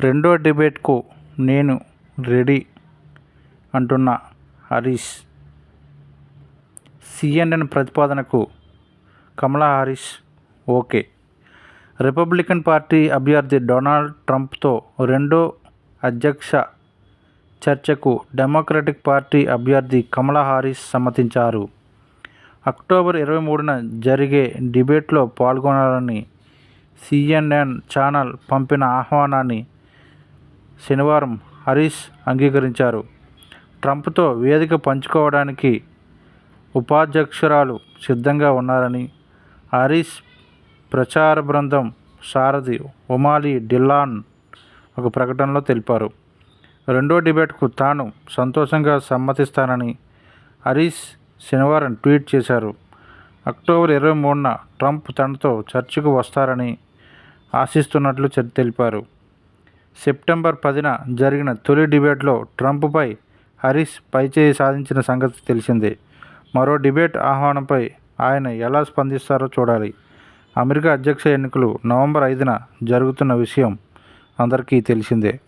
రెండో డిబేట్కు నేను రెడీ అంటున్న Harish. CNN ప్రతిపాదనకు Kamala Harris okay. Republican party అభ్యర్థి డొనాల్డ్ ట్రంప్తో రెండో అధ్యక్ష చర్చకు డెమోక్రటిక్ పార్టీ అభ్యర్థి కమలా హారిస్ సమ్మతించారు. అక్టోబర్ ఇరవై మూడున జరిగే డిబేట్లో పాల్గొనాలని సిఎన్ఎన్ ఛానల్ పంపిన ఆహ్వానాన్ని శనివారం హరీష్ అంగీకరించారు. ట్రంప్తో వేదిక పంచుకోవడానికి ఉపాధ్యక్షురాలు సిద్ధంగా ఉన్నారని హరీష్ ప్రచార బృందం సారథి ఉమాలి డిల్లాన్ ఒక ప్రకటనలో తెలిపారు. రెండో డిబేట్కు తాను సంతోషంగా సమ్మతిస్తానని హరీష్ శనివారం ట్వీట్ చేశారు. అక్టోబర్ ఇరవై మూడున ట్రంప్ తనతో చర్చకు వస్తారని ఆశిస్తున్నట్లు తెలిపారు. సెప్టెంబర్ పదిన జరిగిన తొలి డిబేట్లో ట్రంప్పై హరీష్ పైచేయి సాధించిన సంగతి తెలిసిందే. మరో డిబేట్ ఆహ్వానంపై ఆయన ఎలా స్పందిస్తారో చూడాలి. అమెరికా అధ్యక్ష ఎన్నికలు నవంబర్ ఐదున జరుగుతున్న విషయం అందరికీ తెలిసిందే.